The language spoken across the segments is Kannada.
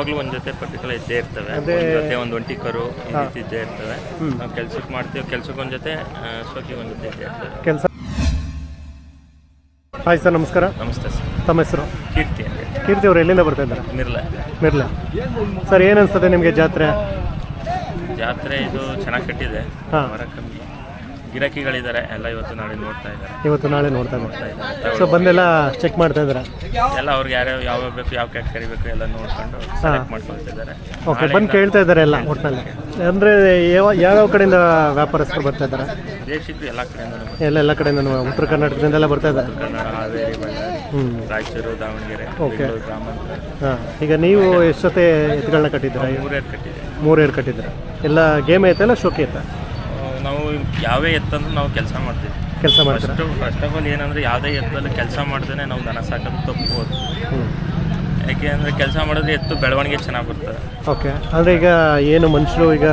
ಯಾವಾಗಲೂ ಒಂದ್ ಜೊತೆ ಪರ್ಟಿಕ್ಯುಲರ್ ಇದ್ದೇ ಇರ್ತವೆ. ಜೊತೆ ಒಂದ್ ಜೊತೆ ಒಂದು ಒಂಟಿ ಕರು ಈ ರೀತಿ ಇದ್ದೇ ಇರ್ತವೆ. ನಾವು ಕೆಲ್ಸಕ್ಕೆ ಮಾಡ್ತೀವಿ ಕೆಲ್ಸಕ್ಕೆ ಒಂದ್ ಜೊತೆ ಸೋಕಿ ಒಂದ್ ಜೊತೆ ಇದ್ದೇ ಇರ್ತವೆ. ಕೆಲಸ ಹಾಯ್ ಸರ್ ನಮಸ್ಕಾರ. ನಮಸ್ತೆ ಸರ್. ತಮ್ಮ ಹೆಸರು? ಕೀರ್ತಿ ಕೀರ್ತಿ ಅವರು ಎಲ್ಲಿಂದ ಬರ್ತಾ ಇದ್ದಾರೆ? ಮಿರ್ಲ. ಮಿರ್ಲ. ಸರ್ ಏನು ನಿಮಗೆ ಜಾತ್ರೆ? ಜಾತ್ರೆ ಇದು ಚೆನ್ನಾಗಿ ಕಟ್ಟಿದೆ. ಹಾ. ಮರ ಕಮ್ಮಿ. ಗಿರಾಕಿಗಳಿದ್ದಾರೆ ಎಲ್ಲ ಇವತ್ತು ನಾಳೆ ನೋಡ್ತಾ ಇದ್ದಾರೆ. ಇವತ್ತು ನಾಳೆ ನೋಡ್ತಾ ನೋಡ್ತಾ ಇದ್ದಾರೆ. ಸೊ ಬಂದೆಲ್ಲ ಚೆಕ್ ಮಾಡ್ತಾ ಇದ್ದಾರೆ? ಎಲ್ಲ ಅವ್ರಿಗೆ ಯಾರ್ಯಾವ ಯಾವ ಬೇಕು ಯಾವ ಕ್ಯಾಟ್ ಕರಿಬೇಕು ಎಲ್ಲ ನೋಡ್ಕೊಂಡು ಸೆಲೆಕ್ಟ್ ಮಾಡ್ಕೊಳ್ತಿದ್ದಾರೆ ಓಕೆ ಬಂದು ಕೇಳ್ತಾ ಇದ್ದಾರೆ ಎಲ್ಲ ಒಟ್ಟಿನಲ್ಲಿ ಅಂದರೆ ಯಾವ ಯಾವ ಕಡೆಯಿಂದ ವ್ಯಾಪಾರಸ್ಥರು ಬರ್ತಾ ಇದ್ದಾರೆ? ಎಲ್ಲ ಕಡೆಯಿಂದ ಎಲ್ಲ ಎಲ್ಲ ಕಡೆಯಿಂದ ಉತ್ತರ ಕರ್ನಾಟಕದಿಂದೆಲ್ಲ ಬರ್ತಾ ಇದ್ದಾರೆ? ಕನ್ನಡ ಹಾವೇರಿ ಬಳ್ಳಾರಿ ಹ್ಞೂ ರಾಯಚೂರು ದಾವಣಗೆರೆ ಓಕೆ ಗ್ರಾಮಾಂತರ. ಹಾಂ ಈಗ ನೀವು ಎಷ್ಟೊತ್ತೆ ಎತ್ತುಗಳನ್ನ ಕಟ್ಟಿದ್ದೀರಾ? ಮೂರೇರು ಮೂರು ಏರ್ ಕಟ್ಟಿದ್ದೀರಾ? ಎಲ್ಲ ಗೇಮ್ ಐತಲ್ಲ ಶೋಕಿ ಐತಾ? ಯಾವೇ ಎತ್ತಂದ್ರೂ ನಾವು ಕೆಲಸ ಮಾಡ್ತೀವಿ. ಕೆಲಸ ಮಾಡ್ತೀರಾ? ಫಸ್ಟ್ ಫಸ್ಟ್ ಆಫ್ ಆಲ್ ಏನಂದ್ರೆ ಯಾವುದೇ ಎತ್ತಲ್ಲಿ ಕೆಲಸ ಮಾಡ್ದೇ ನಾವು ದನ ಸಾಕೋದು ತಪ್ಪಬಹುದು ಯಾಕೆ ಅಂದರೆ ಕೆಲಸ ಮಾಡಿದ್ರೆ ಎತ್ತು ಬೆಳವಣಿಗೆ ಚೆನ್ನಾಗಿ ಬರ್ತದೆ ಓಕೆ. ಅಂದರೆ ಈಗ ಏನು ಮನುಷ್ಯರು ಈಗ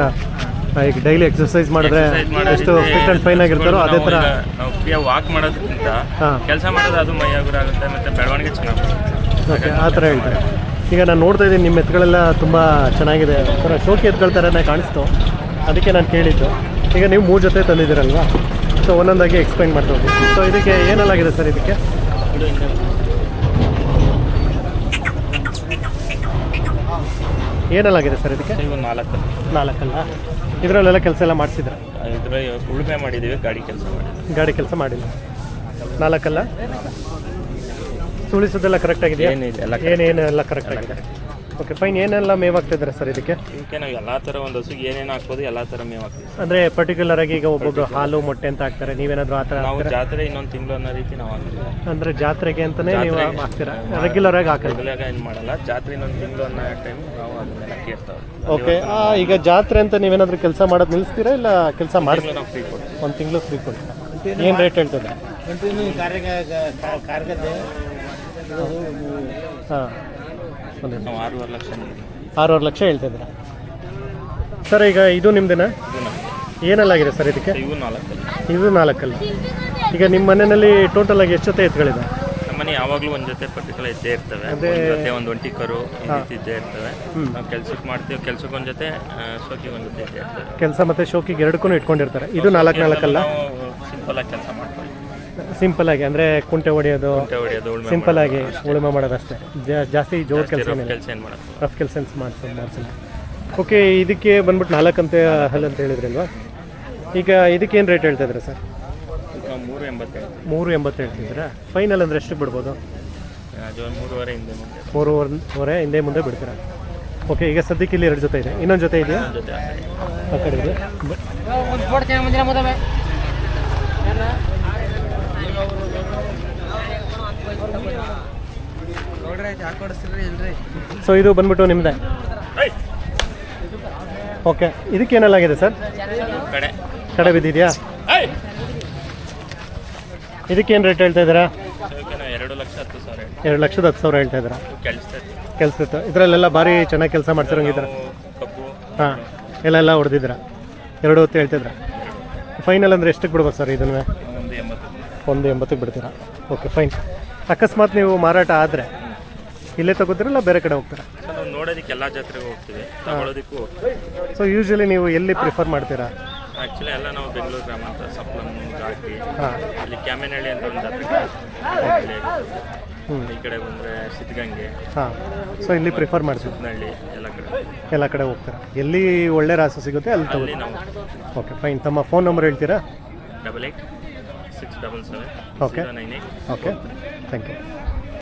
ಈಗ ಡೈಲಿ ಎಕ್ಸರ್ಸೈಸ್ ಮಾಡಿದ್ರೆ ಎಷ್ಟು ಫಿಟ್ ಅಂಡ್ ಫೈನ್ ಆಗಿರ್ತಾರೋ ಅದೇ ಥರ ನಾವು ಫ್ರೀಯಾಗಿ ವಾಕ್ ಮಾಡೋದಕ್ಕಿಂತ ಕೆಲಸ ಮಾಡೋದು ಅದು ಮೈ ಹಗುರ ಆಗುತ್ತೆ ಮತ್ತೆ ಬೆಳವಣಿಗೆ ಚೆನ್ನಾಗಿ ಬರುತ್ತೆ. ಓಕೆ ಆ ಥರ ಹೇಳ್ತಾರೆ? ಈಗ ನಾನು ನೋಡ್ತಾ ಇದ್ದೀನಿ ನಿಮ್ಮ ಎತ್ತುಗಳೆಲ್ಲ ತುಂಬ ಚೆನ್ನಾಗಿದೆ. ಒಂಥರ ಶೋಕಿ ಎತ್ತುಗಳ ಥರನೇ ಕಾಣಿಸ್ತು. ಅದಕ್ಕೆ ನಾನು ಕೇಳಿದ್ದು. ಈಗ ನೀವು ಮೂರು ಜೊತೆ ತಂದಿದ್ದೀರಲ್ವಾ? ಸೊ ಒಂದೊಂದಾಗಿ ಎಕ್ಸ್ಪ್ಲೈನ್ ಮಾಡ್ತಾ ಹೋಗಿ. ಸೊ ಇದಕ್ಕೆ ಏನೆಲ್ಲಾಗಿದೆ ಸರ್ ಇದಕ್ಕೆ? ಏನಲ್ಲಾಗಿದೆ ಸರ್ ಇದಕ್ಕೆ? ಇವು ನಾಲ್ಕು. ನಾಲ್ಕಲ್ಲ? ಇದರಲ್ಲೆಲ್ಲ ಕೆಲಸ ಎಲ್ಲ ಮಾಡಿಸಿದ್ರೆ? ಇದ್ರ ಉಳುಮೆ ಮಾಡಿದ್ದೀವಿ ಗಾಡಿ ಕೆಲಸ ಮಾಡಿ ಗಾಡಿ ಕೆಲಸ ಮಾಡಿಲ್ಲ. ನಾಲ್ಕಲ್ಲ? ಸುಳಿಸೋದೆಲ್ಲ ಕರೆಕ್ಟ್ ಆಗಿದೆ ಏನಿದೆ ಎಲ್ಲ ಏನೇನು ಎಲ್ಲ ಕರೆಕ್ಟ್ ಆಗಿದೆ? ಓಕೆ ಫೈನ್ ಏನೆಲ್ಲ ಮೇವ್ ಆಗ್ತಿದ್ರೆ ಸರ್ ಇದಕ್ಕೆ? ಇದಕ್ಕೆ ನಾವು ಎಲ್ಲ ಥರ ಒಂದು ಹಸುಗೆ ಏನೇನು ಹಾಕ್ಬೋದು ಎಲ್ಲ ಥರ ಮೇವು ಹಾಕ್ತೀವಿ ಅಂದರೆ ಪರ್ಟಿಕ್ಯುಲರ್ ಆಗಿ ಈಗ ಒಬ್ಬೊಬ್ರು ಹಾಲು ಮೊಟ್ಟೆ ಅಂತ ಹಾಕ್ತಾರೆ. ನೀವೇನಾದರೂ ಆ ಥರ ನಾವು ಜಾತ್ರೆ ಇನ್ನೊಂದು ತಿಂಗಳು ಅನ್ನೋ ರೀತಿ ನಾವು ಹಾಕ್ತೀವಿ. ಅಂದರೆ ಜಾತ್ರೆಗೆ ಅಂತಲೇ ನೀವು ಹಾಕ್ತೀರಾ? ರೆಗ್ಯುಲರ್ ಆಗಿ ಹಾಕಲ್ಲ? ರೆಗ್ಯುಲರ್ ಏನು ಮಾಡಲ್ಲ. ಜಾತ್ರೆ ಇನ್ನೊಂದು ತಿಂಗಳು ಅನ್ನೋ ಟೈಮ್ ನಾವು ಅದನ್ನೆಲ್ಲ ಕೇಳ್ತಾವೆ. ಓಕೆ ಈಗ ಜಾತ್ರೆ ಅಂತ ನೀವೇನಾದ್ರೂ ಕೆಲಸ ಮಾಡೋದು ನಿಲ್ಲಿಸ್ತೀರಾ ಇಲ್ಲ ಕೆಲಸ ಮಾಡ್ತೀರಾ ನಾವು ಫ್ರೀ ಕೊಡ್ತೀವಿ. ಒಂದು ತಿಂಗಳು ಫ್ರೀ ಕೊಡ್ತೀರಾ? ಏನು ರೇಟ್ ಹೇಳ್ತದೆ ಹಾಂ. ಒಂದು ನಾವು ಆರೂವರೆ ಲಕ್ಷ. ಆರೂವರೆ ಲಕ್ಷ ಹೇಳ್ತಿದ್ದೀರಾ ಸರ್ ಈಗ ಇದು ನಿಮ್ದೇನಾ? ಏನಲ್ಲಾಗಿದೆ ಸರ್ ಇದಕ್ಕೆ? ಇವು ನಾಲ್ಕು ಇದು ನಾಲ್ಕಲ್ಲ. ಈಗ ನಿಮ್ಮ ಮನೆಯಲ್ಲಿ ಟೋಟಲ್ ಆಗಿ ಎಷ್ಟು ಜೊತೆ ಎತ್ತುಗಳಿದೆ ನಮ್ಮನೆ ಯಾವಾಗಲೂ ಒಂದು ಜೊತೆ ಪರ್ಟಿಕ್ಯುಲರ್ ಇದ್ದೇ ಇರ್ತವೆ. ಅದೇ- ಒಂದ್ ಜೊತೆ ಒಂದು ಒಂಟಿ ಕರು ಈ ರೀತಿ ಇದ್ದೇ ಇರ್ತವೆ. ನಾವು ಕೆಲ್ಸಕ್ಕೆ ಮಾಡ್ತೀವಿ ಕೆಲ್ಸಕ್ಕೆ ಒಂದು ಜೊತೆ ಶೋಕಿ ಒಂದು ಜೊತೆ ಇದ್ದೇ ಇರ್ತವೆ. ಕೆಲಸ ಮತ್ತೆ ಶೋಕಿಗೆ ಎರಡಕ್ಕೂ ಇಟ್ಕೊಂಡಿರ್ತಾರೆ. ಇದು ನಾಲ್ಕು ನಾಲ್ಕಲ್ಲ? ಸಿಂಪಲ್ ಆಗಿ ಕೆಲಸ ಮಾಡ್ತೀವಿ. ಸಿಂಪಲ್ ಆಗಿ ಅಂದ್ರೆ ಕುಂಟೆ ಹೊಡೆಯೋದು ಕುಂಟೆ ಹೊಡೆಯೋದು ಉಳ್ಮೆ ಸಿಂಪಲ್ ಆಗಿ ಉಳುಮೆ ಮಾಡೋದಷ್ಟೇ. ಜಾ- ಜಾಸ್ತಿ ಜೋರ್ ಕೆಲಸ ಏನಿಲ್ಲ. ಕೆಲಸ ಏನು ಮಾಡೋದು? ರಫ್ ಕೆಲಸ ಮಾಡ್ಸೋದು ಮಾಡಿಸಿಲ್ಲ. ಓಕೆ ಇದಕ್ಕೆ ಬಂದ್ಬಿಟ್ಟು ನಾಲ್ಕು ಅಂತ ಹಲ್ ಅಂತ ಹೇಳಿದ್ರಲ್ವಾ? ಈಗ ಇದಕ್ಕೇನು ರೇಟ್ ಹೇಳ್ತಾ ಇದ್ದೀರಾ ಸರ್? ಮೂರು ಎಂಬತ್ತೇಳು ಮೂರು ಎಂಬತ್ತು ಹೇಳ್ತಿದ್ದೀರಾ? ಫೈನಲ್ ಅಂದರೆ ಎಷ್ಟು ಬಿಡ್ಬೋದು? ಅದು ಒಂದು ಮೂರುವರೆ ಹಿಂದೆ ಮುಂದೆ. ಮೂರುವರೆ ಹಿಂದೆ ಮುಂದೆ ಬಿಡ್ತೀರಾ? ಓಕೆ ಈಗ ಸದ್ಯಕ್ಕೆ ಇಲ್ಲಿ ಎರಡು ಜೊತೆ ಇದೆ. ಇನ್ನೊಂದು ಜೊತೆ ಇದೆಯಾ? ಜೊತೆ ಆ ಕಡೆ. ಆ ಕಡೆ ಸೊ ಇದು ಬಂದ್ಬಿಟ್ಟು ನಿಮ್ಮದೇ ಓಕೆ ಇದಕ್ಕೆ ಏನೆಲ್ಲ ಆಗಿದೆ ಸರ್? ಕಡೆ. ಕಡೆ ಬಿದ್ದಿದೆಯಾ? ಇದಕ್ಕೇನು ರೇಟ್ ಹೇಳ್ತಾ ಇದ್ದೀರಾ? ಎರಡು ಲಕ್ಷ ಹತ್ತು ಸಾವಿರ ಹೇಳಿ ಎರಡು ಲಕ್ಷದ ಹತ್ತು ಸಾವಿರ ಹೇಳ್ತಾ ಇದ್ದೀರಾ? ಕೆಲಸ ಇದರಲ್ಲೆಲ್ಲ ಭಾರಿ ಚೆನ್ನಾಗಿ ಕೆಲಸ ಮಾಡ್ತಿರಂಗಿದ್ದೀರ ಹಾಂ. ಎಲ್ಲ ಹೊಡೆದಿದ್ದೀರಾ? ಎರಡು ಹೊತ್ತು ಹೇಳ್ತಿದ್ರ ಫೈನಲ್ ಅಂದರೆ ಎಷ್ಟಕ್ಕೆ ಬಿಡ್ಬೋದು ಸರ್ ಇದನ್ನ? ಒಂದು ಎಂಬತ್ತಕ್ಕೆ ಬಿಡ್ತೀರಾ? ಓಕೆ ಫೈನ್ ಅಕಸ್ಮಾತ್ ನೀವು ಮಾರಾಟ ಆದರೆ ಇಲ್ಲೇ ತಗೋತೀರಲ್ಲ ಬೇರೆ ಕಡೆ ಹೋಗ್ತಾರೆ? ಸೊ ನಾವು ನೋಡೋದಕ್ಕೆ ಎಲ್ಲ ಜಾತ್ರೆಗೂ ಹೋಗ್ತೀವಿ ತಗೊಳ್ಳೋದಕ್ಕೂ ಹೋಗ್ತೀವಿ. ಸೊ ಯೂಶಲಿ ನೀವು ಎಲ್ಲಿ ಪ್ರಿಫರ್ ಮಾಡ್ತೀರಾ? ಆ್ಯಕ್ಚುಲಿ ಎಲ್ಲ ನಾವು ಬೆಂಗಳೂರು ಗ್ರಾಮಾಂತರ ಸಪ್ಲಮ್ ಘಾಟಿ ಹಾಂ. ಅಲ್ಲಿ ಕ್ಯಾಮೆನಹಳ್ಳಿ ಅಂತ ಒಂದು ಜಾತ್ರೆ ಹ್ಞೂ ಈ ಕಡೆ ಬಂದರೆ ಸಿದ್ಧಗಂಗೆ ಹಾಂ. ಸೊ ಇಲ್ಲಿ ಪ್ರಿಫರ್ ಮಾಡ್ತೀವಿ ನಳ್ಳಿ ಎಲ್ಲ ಕಡೆ. ಎಲ್ಲ ಕಡೆ ಹೋಗ್ತೀರಾ? ಎಲ್ಲಿ ಒಳ್ಳೆ ರಾಸ ಸಿಗುತ್ತೆ ಅಲ್ಲಿ ತಗೋ ಅಲ್ಲಿ ನಾವು ಓಕೆ ಫೈನ್ ತಮ್ಮ ಫೋನ್ ನಂಬರ್ ಹೇಳ್ತೀರಾ? Double eight six double seven okay nine eight okay thank you